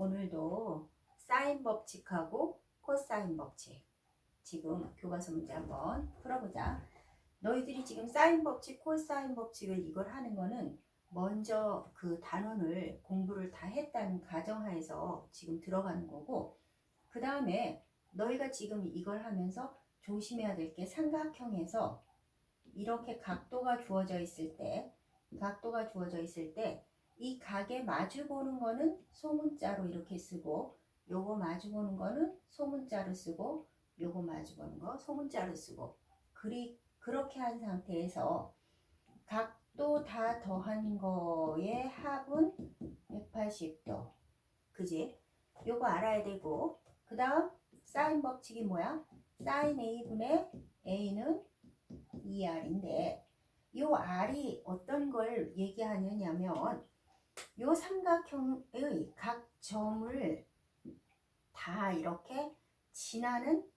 오늘도 사인 법칙하고 코사인 법칙 지금 교과서 문제 한번 풀어보자. 너희들이 지금 사인 법칙, 코사인 법칙을 이걸 하는 거는 먼저 그 단원을 공부를 다 했다는 가정하에서 지금 들어가는 거고 그 다음에 너희가 지금 이걸 하면서 조심해야 될 게 삼각형에서 이렇게 각도가 주어져 있을 때 각도가 주어져 있을 때 이 각에 마주 보는 거는 소문자로 이렇게 쓰고 요거 마주 보는 거는 소문자로 쓰고 요거 마주 보는 거 소문자로 쓰고 그리 그렇게 한 상태에서 각도 다 더한 거의 합은 180도 그지? 요거 알아야 되고 그 다음 사인 법칙이 뭐야? 사인 A분의 A는 2R인데 요 R이 어떤 걸 얘기하느냐면 요 삼각형의 각 점을 다 이렇게 지나는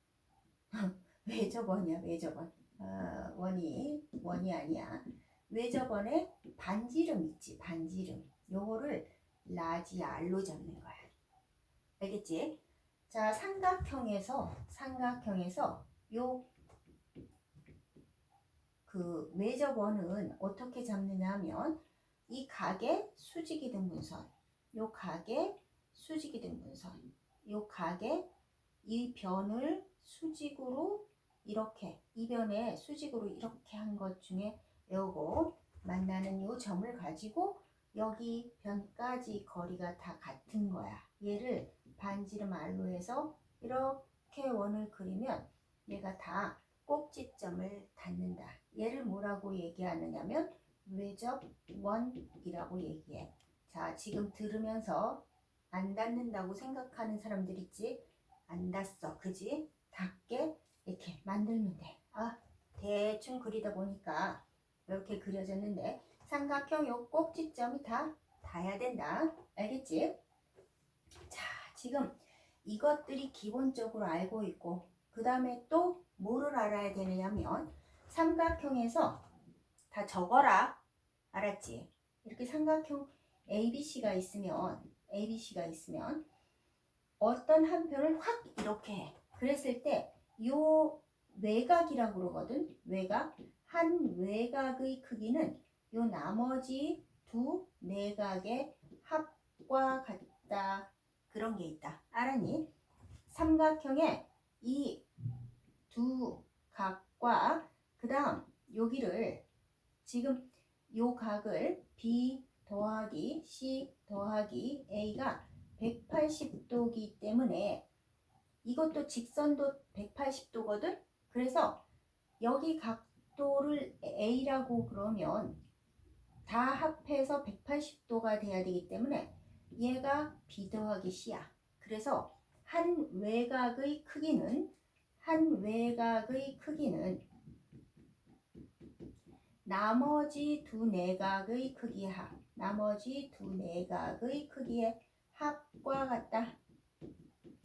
외접원이야 외접원. 아, 원이 원이 아니야. 외접원에 반지름 있지 반지름. 요거를 라지 R로 잡는 거야. 알겠지? 자 삼각형에서 삼각형에서 요 그 외접원은 어떻게 잡느냐 하면 이 각의 수직이 등분선 요 각의 수직이 등분선 요 각의 이 변을 수직으로 이렇게 이 변에 수직으로 이렇게 한 것 중에 요거 만나는 요 점을 가지고 여기 변까지 거리가 다 같은 거야. 얘를 반지름 R로 해서 이렇게 원을 그리면 얘가 다 꼭지점을 닿는다. 얘를 뭐라고 얘기하느냐면 외접원이라고 얘기해. 자, 지금 들으면서 안 닿는다고 생각하는 사람들 있지? 안 닿았어. 그지? 닿게 이렇게 만들면 돼. 아, 대충 그리다 보니까 이렇게 그려졌는데 삼각형 요 꼭지점이 다 닿아야 된다. 알겠지? 자, 지금 이것들이 기본적으로 알고 있고 그 다음에 또 뭐를 알아야 되느냐면 삼각형에서 다 적어라. 알았지? 이렇게 삼각형 ABC가 있으면 ABC가 있으면 어떤 한 편을 확 이렇게 해. 그랬을 때 요 외곽이라고 그러거든. 외곽. 한 외곽의 크기는 요 나머지 두 내각의 합과 같다. 그런 게 있다. 알았니? 삼각형의 이 두 각과 그 다음 여기를 지금 요 각을 B 더하기 C 더하기 A가 180도기 때문에 이것도 직선도 180도거든? 그래서 여기 각도를 A라고 그러면 다 합해서 180도가 돼야 되기 때문에 얘가 B 더하기 C야. 그래서 한 외곽의 크기는 한 외곽의 크기는 나머지 두 내각의 크기의 합, 나머지 두 내각의 크기의 합과 같다.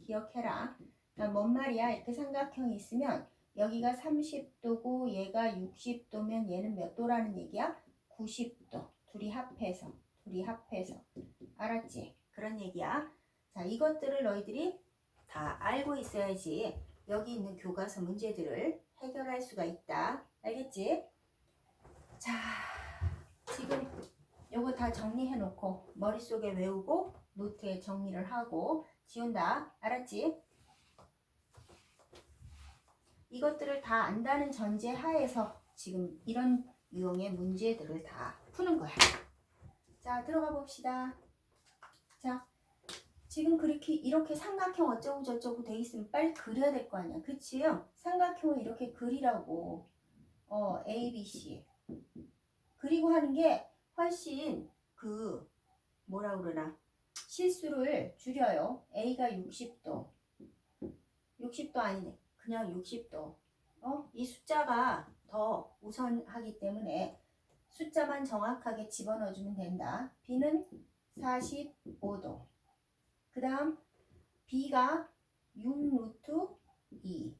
기억해라. 그러니까 뭔 말이야? 이렇게 삼각형이 있으면 여기가 30도고 얘가 60도면 얘는 몇 도라는 얘기야? 90도. 둘이 합해서. 둘이 합해서. 알았지? 그런 얘기야. 자, 이것들을 너희들이 다 알고 있어야지 여기 있는 교과서 문제들을 해결할 수가 있다. 알겠지? 자, 지금 요거 다 정리해 놓고 머릿속에 외우고 노트에 정리를 하고 지운다. 알았지? 이것들을 다 안다는 전제 하에서 지금 이런 유형의 문제들을 다 푸는 거야. 자, 들어가 봅시다. 자, 지금 그렇게 이렇게 삼각형 어쩌고 저쩌고 돼 있으면 빨리 그려야 될 거 아니야. 그치요? 삼각형을 이렇게 그리라고. 어, A, B, C. 그리고 하는 게 훨씬 그 뭐라 그러나 실수를 줄여요. A가 60도. 60도 아니네. 그냥 60도. 어? 이 숫자가 더 우선하기 때문에 숫자만 정확하게 집어넣어주면 된다. B는 45도. 그 다음 B가 6루트 2.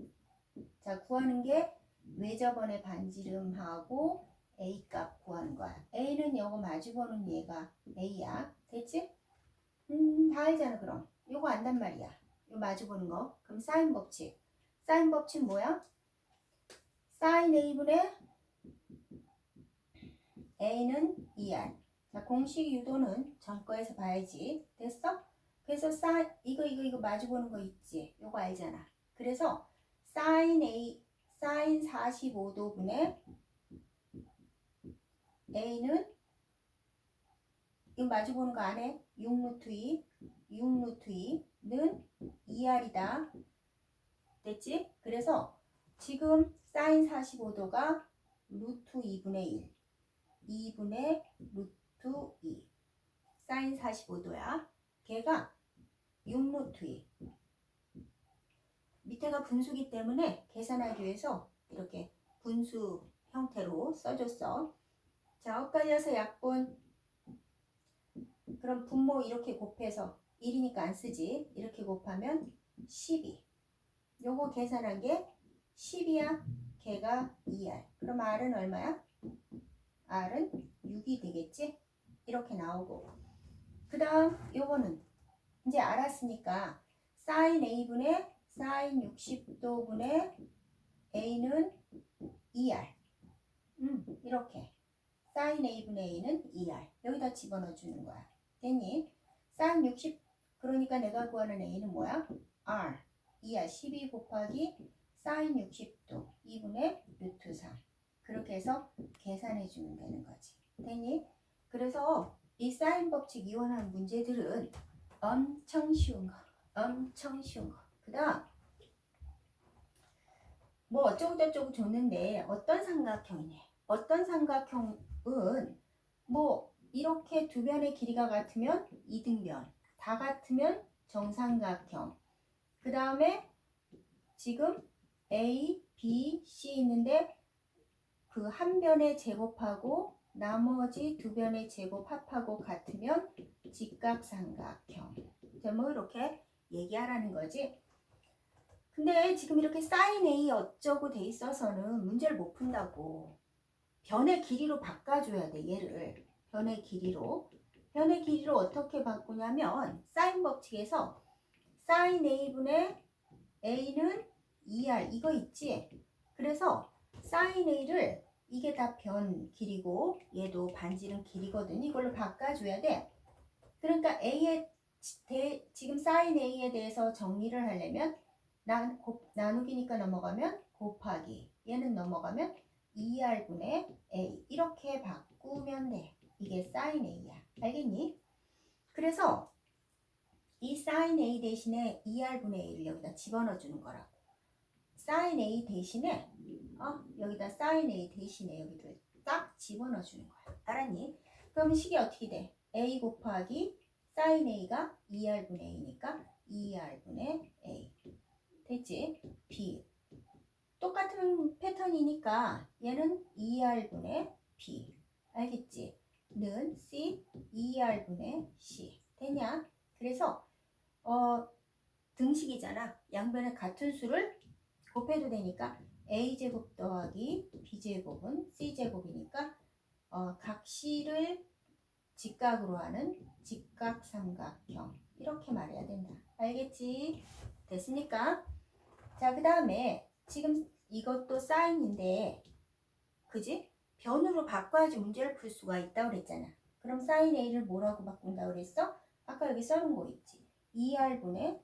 자, 구하는 게 외접원의 반지름하고 A 값 구하는 거야. A는 요거 마주보는 얘가 A야. 됐지? 음, 다 알잖아, 그럼. 요거 안단 말이야. 요 마주보는 거. 그럼 사인 법칙. 사인 법칙 뭐야? 사인 A분의 A는 2R. 자, 공식 유도는 전 거에서 봐야지. 됐어? 그래서 사인, 이거, 이거, 이거 마주보는 거 있지? 요거 알잖아. 그래서 사인 A, 사인 45도 분의 A는 이거 마주 보는 거 안 해? 6루트 2, 6루트 2는 2R이다. 됐지? 그래서 지금 사인 45도가 루트 2분의 1, 2분의 루트 2. 사인 45도야. 걔가 6루트 2. 밑에가 분수기 때문에 계산하기 위해서 이렇게 분수 형태로 써줬어. 자, 엇갈려서 약분. 그럼 분모 이렇게 곱해서 1이니까 안 쓰지. 이렇게 곱하면 12. 요거 계산한 게 10이야. 걔가 2R. 그럼 R은 얼마야? R은 6이 되겠지? 이렇게 나오고. 그 다음 요거는 이제 알았으니까 사인 A분의 사인 60도분의 A는 2R. 음, 이렇게. 사인 A분의 A는 2R. 여기다 집어넣어 주는 거야. 됐니? 사인 60, 그러니까 내가 구하는 A는 뭐야? R. 2R 12 곱하기 사인 60도 2분의 루트 3. 그렇게 해서 계산해 주면 되는 거지. 됐니? 그래서 이 사인 법칙 이원하는 문제들은 엄청 쉬운 거. 엄청 쉬운 거. 그 다음 뭐 어쩌고 저쩌고 줬는데 어떤 삼각형이네. 어떤 삼각형은 뭐 이렇게 두 변의 길이가 같으면 이등변, 다 같으면 정삼각형. 그 다음에 지금 A, B, C 있는데 그 한 변의 제곱하고 나머지 두 변의 제곱 합하고 같으면 직각삼각형. 자, 뭐 이렇게 얘기하라는 거지. 근데 지금 이렇게 사인 A 어쩌고 돼 있어서는 문제를 못 푼다고. 변의 길이로 바꿔줘야 돼, 얘를. 변의 길이로. 변의 길이로 어떻게 바꾸냐면, 사인 법칙에서 사인 A분의 A는 2R, 이거 있지? 그래서 사인 A를 이게 다 변 길이고, 얘도 반지름 길이거든. 이걸로 바꿔줘야 돼. 그러니까 A의 대, 지금 사인 A에 대해서 정리를 하려면 나, 곱, 나누기니까 넘어가면 곱하기 얘는 넘어가면 2R분의 A 이렇게 바꾸면 돼. 이게 사인 A야. 알겠니? 그래서 이 사인 A 대신에 2R분의 A를 여기다 집어넣어 주는 거라고. 사인 A 대신에 어, 여기다 사인 A 대신에 여기를 딱 집어넣어 주는 거야. 알았니? 그럼 식이 어떻게 돼? A 곱하기 사인 A가 2R분의 A니까 2R분의 A. 됐지? B. 똑같은 패턴이니까 얘는 2R분의 B. 알겠지? 는 C, 2R분의 C. 되냐? 그래서 어, 등식이잖아. 양변의 같은 수를 곱해도 되니까 A제곱 더하기 B제곱은 C제곱이니까 어, 각 C를 직각으로 하는 직각삼각형 이렇게 말해야 된다. 알겠지? 됐습니까? 자, 그 다음에 지금 이것도 사인인데 그지? 변으로 바꿔야지 문제를 풀 수가 있다고 그랬잖아. 그럼 사인 A를 뭐라고 바꾼다고 그랬어? 아까 여기 써놓은 거 있지. 2R분의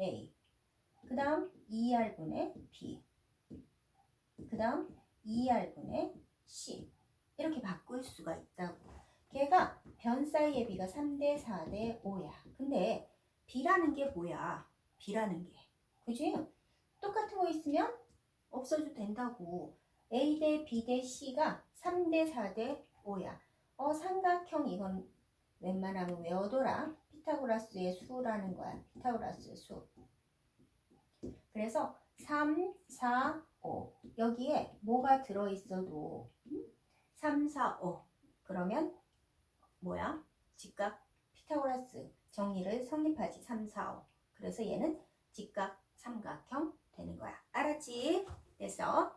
A 그 다음 2R분의 B 그 다음 2R분의 C 이렇게 바꿀 수가 있다고. 걔가 변 사이의 B가 3대 4대 5야. 근데 B라는 게 뭐야? B라는 게. 그지? 똑같은 거 있으면 없어도 된다고. A 대 B 대 C가 3 대 4 대 5야. 어, 삼각형 이건 웬만하면 외워둬라. 피타고라스의 수라는 거야. 피타고라스의 수. 그래서 3, 4, 5. 여기에 뭐가 들어있어도 3, 4, 5. 그러면 뭐야? 직각 피타고라스 정리를 성립하지. 3, 4, 5. 그래서 얘는 직각 삼각형 되는 거야. 알았지? 그래서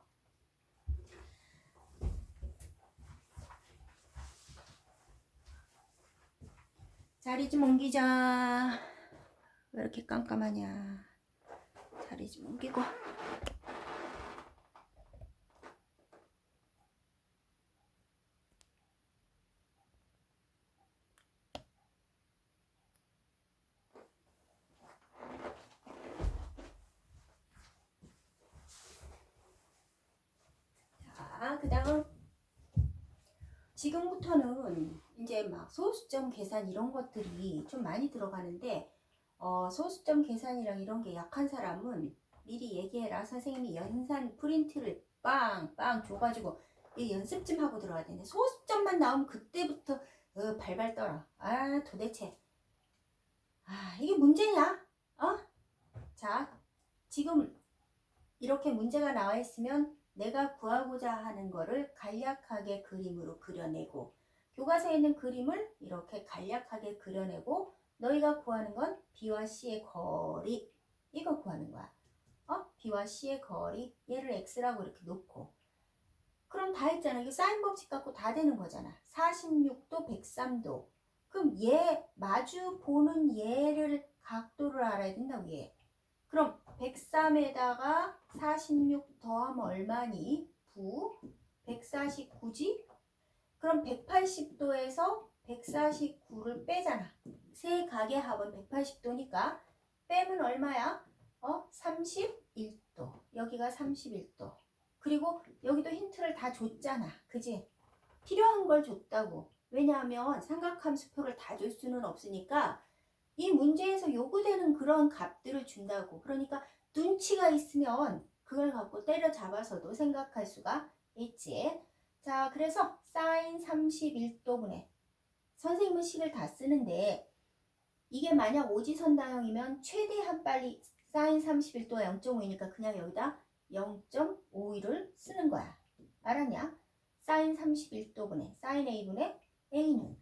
자리 좀 옮기자. 왜 이렇게 깜깜하냐. 자리 좀 옮기고. 자, 그 다음. 지금부터는 이제 막 소수점 계산 이런 것들이 좀 많이 들어가는데, 어, 소수점 계산이랑 이런 게 약한 사람은 미리 얘기해라. 선생님이 연산 프린트를 빵빵 줘가지고 이 연습 좀 하고 들어가야 되는데 소수점만 나오면 그때부터 어, 발발 떨어. 아 도대체 아 이게 문제냐? 어? 자 지금 이렇게 문제가 나와 있으면 내가 구하고자 하는 거를 간략하게 그림으로 그려내고 교과서에 있는 그림을 이렇게 간략하게 그려내고 너희가 구하는 건 B와 C의 거리 이거 구하는 거야. 어? B와 C의 거리 얘를 X라고 이렇게 놓고 그럼 다 했잖아. 이거 사인 법칙 갖고 다 되는 거잖아. 46도, 103도. 그럼 얘 마주 보는 얘를 각도를 알아야 된다고 얘. 그럼 103에다가 46 더하면 얼마니? 9. 149지? 그럼 180도에서 149를 빼잖아. 세 각의 합은 180도니까 빼면 얼마야? 어? 31도. 여기가 31도. 그리고 여기도 힌트를 다 줬잖아. 그지? 필요한 걸 줬다고. 왜냐하면 삼각함수표를 다 줄 수는 없으니까 이 문제에서 요구되는 그런 값들을 준다고. 그러니까 눈치가 있으면 그걸 갖고 때려잡아서도 생각할 수가 있지. 자, 그래서 사인 31도분의 선생님은 식을 다 쓰는데 이게 만약 오지선다형이면 최대한 빨리 사인 31도가 0.5이니까 그냥 여기다 0.51을 쓰는 거야. 알았냐? 사인 31도분의 사인 A분의 A는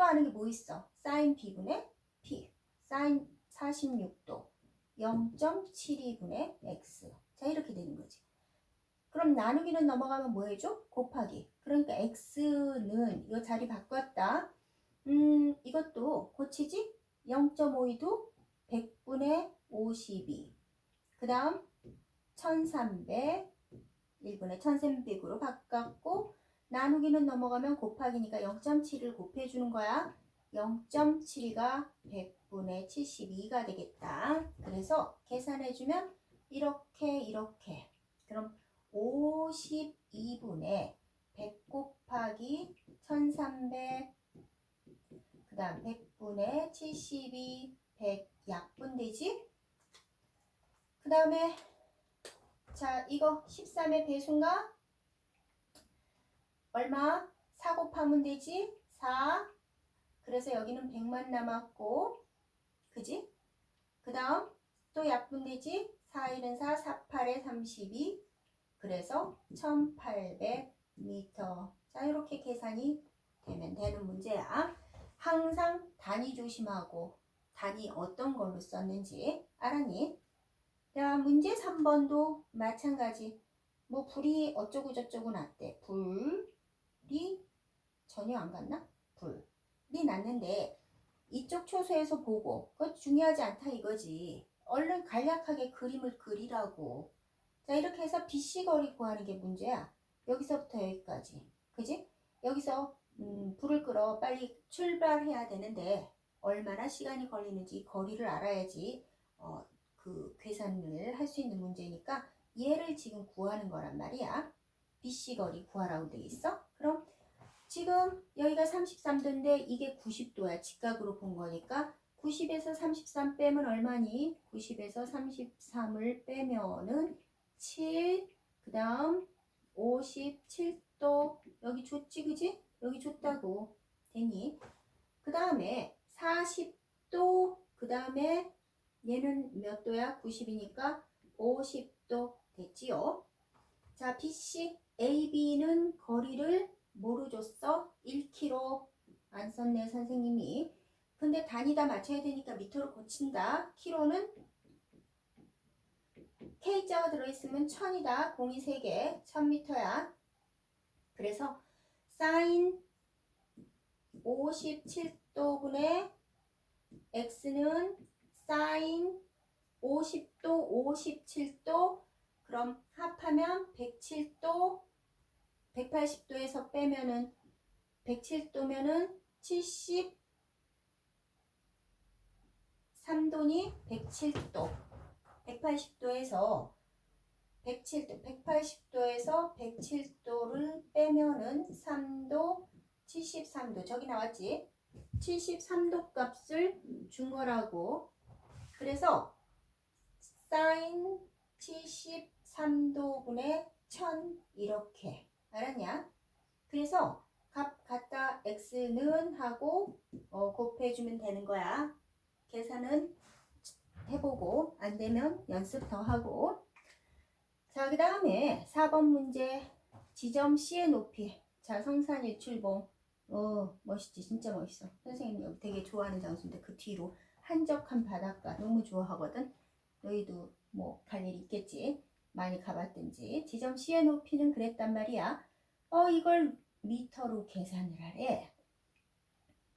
또 아는 게 뭐 있어? 사인 B분의 P 사인 46도 0.72분의 X 자 이렇게 되는 거지. 그럼 나누기는 넘어가면 뭐 해줘? 곱하기. 그러니까 x는 이 자리 바꿨다. 음 이것도 고치지? 0.52도 100분의 52. 그 다음 1300 1분의 1300으로 바꿨고 나누기는 넘어가면 곱하기니까 0.7을 곱해주는 거야. 0.7가 100분의 72가 되겠다. 그래서 계산해주면 이렇게 이렇게 그럼 52분의 100 곱하기 1300 그 다음 100분의 72 100 약분 되지? 그 다음에 자 이거 13의 배수인가? 얼마? 4 곱하면 되지? 4 그래서 여기는 100만 남았고 그지? 그 다음 또 약분 되지? 4, 1은 4, 4, 8에 32 그래서 1800m 자 이렇게 계산이 되면 되는 문제야 항상 단위 조심하고 단위 어떤 걸로 썼는지 알았니? 자 문제 3번도 마찬가지 뭐 불이 어쩌고 저쩌고 났대 불 이 전혀 안 갔나? 불이 났는데 이쪽 초소에서 보고. 그거 중요하지 않다 이거지. 얼른 간략하게 그림을 그리라고. 자 이렇게 해서 BC 거리 구하는 게 문제야. 여기서부터 여기까지. 그지? 여기서 음, 불을 끌어 빨리 출발해야 되는데 얼마나 시간이 걸리는지 거리를 알아야지 어, 그 계산을 할 수 있는 문제니까 얘를 지금 구하는 거란 말이야. BC 거리 구하라고 돼 있어 그럼 지금 여기가 33도인데 이게 90도야 직각으로 본 거니까 90에서 33 빼면 얼마니? 90에서 33을 빼면은 7, 그 다음 57도 여기 줬지 그지? 여기 줬다고 되니? 그 다음에 40도 그 다음에 얘는 몇 도야? 90이니까 50도 됐지요? 자 BC AB는 거리를 뭐로 줬어? 1km 안 썼네 선생님이 근데 단위다 맞춰야 되니까 미터로 고친다 키로는 K자가 들어있으면 1000이다. 공이 3개. 1000m야. 그래서 사인 57도분의 x는 사인 50도, 57도 그럼 합하면 107도 180도에서 빼면은 107도면은 73도니 107도. 180도에서 107도 180도에서 107도를 빼면은 3도 73도. 저기 나왔지? 73도 값을 준 거라고. 그래서 사인 73도분의 1000 이렇게 알았냐? 그래서 값 갖다 x는 하고 어, 곱해주면 되는 거야. 계산은 해보고 안 되면 연습 더 하고. 자 그 다음에 4번 문제. 지점 C의 높이. 자 성산 일출봉 어 멋있지. 진짜 멋있어. 선생님이 여기 되게 좋아하는 장소인데 그 뒤로 한적한 바닷가. 너무 좋아하거든. 너희도 뭐 갈 일 있겠지 많이 가봤든지. 지점 C의 높이는 그랬단 말이야. 어 이걸 미터로 계산을 하래.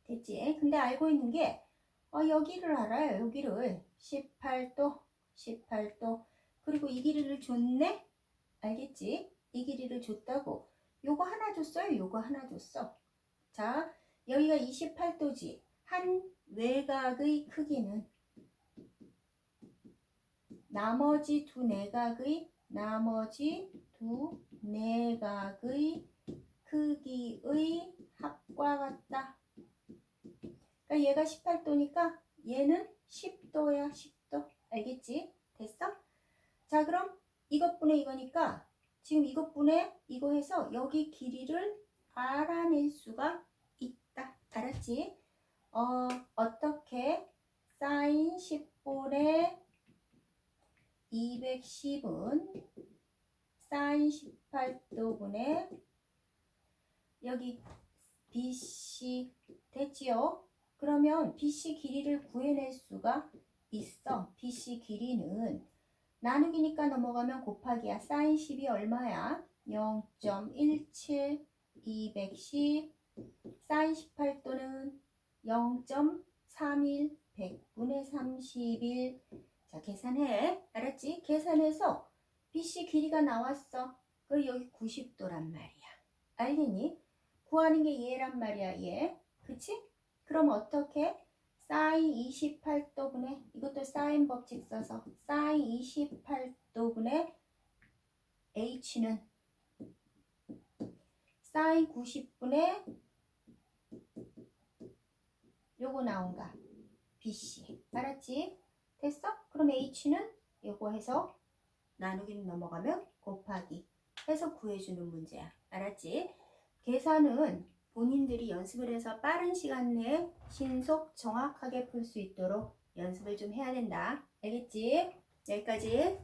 됐지? 근데 알고 있는 게 어, 여기를 알아요 여기를. 18도 18도. 그리고 이 길이를 줬네? 알겠지? 이 길이를 줬다고. 요거 하나 줬어요? 요거 하나 줬어. 자 여기가 28도지. 한 외곽의 크기는 나머지 두 내각의 나머지 두 내각의 크기의 합과 같다. 그러니까 얘가 18도니까 얘는 10도야 10도 알겠지? 됐어? 자 그럼 이것분의 이거니까 지금 이것분의 이거 해서 여기 길이를 알아낼 수가 있다. 알았지? 어, 어떻게 사인 10분의 210은 사인 18도분의 여기 BC 됐지요? 그러면 BC 길이를 구해낼 수가 있어. BC 길이는 나누기니까 넘어가면 곱하기야. 사인 10이 얼마야? 0.17 210 사인 18도는 0.31 100분의 31 자, 계산해. 알았지? 계산해서 BC 길이가 나왔어. 그리고 여기 90도란 말이야. 알겠니? 구하는 게 얘란 말이야, 얘. 그치? 그럼 어떻게? 사인 28도분의 이것도 사인 법칙 써서 사인 28도분의 H는 사인 90분의 요거 나온가? BC. 알았지? 됐어? 그럼 H는 요거 해서 나누기는 넘어가면 곱하기 해서 구해주는 문제야. 알았지? 계산은 본인들이 연습을 해서 빠른 시간 내에 신속 정확하게 풀 수 있도록 연습을 좀 해야 된다. 알겠지? 여기까지.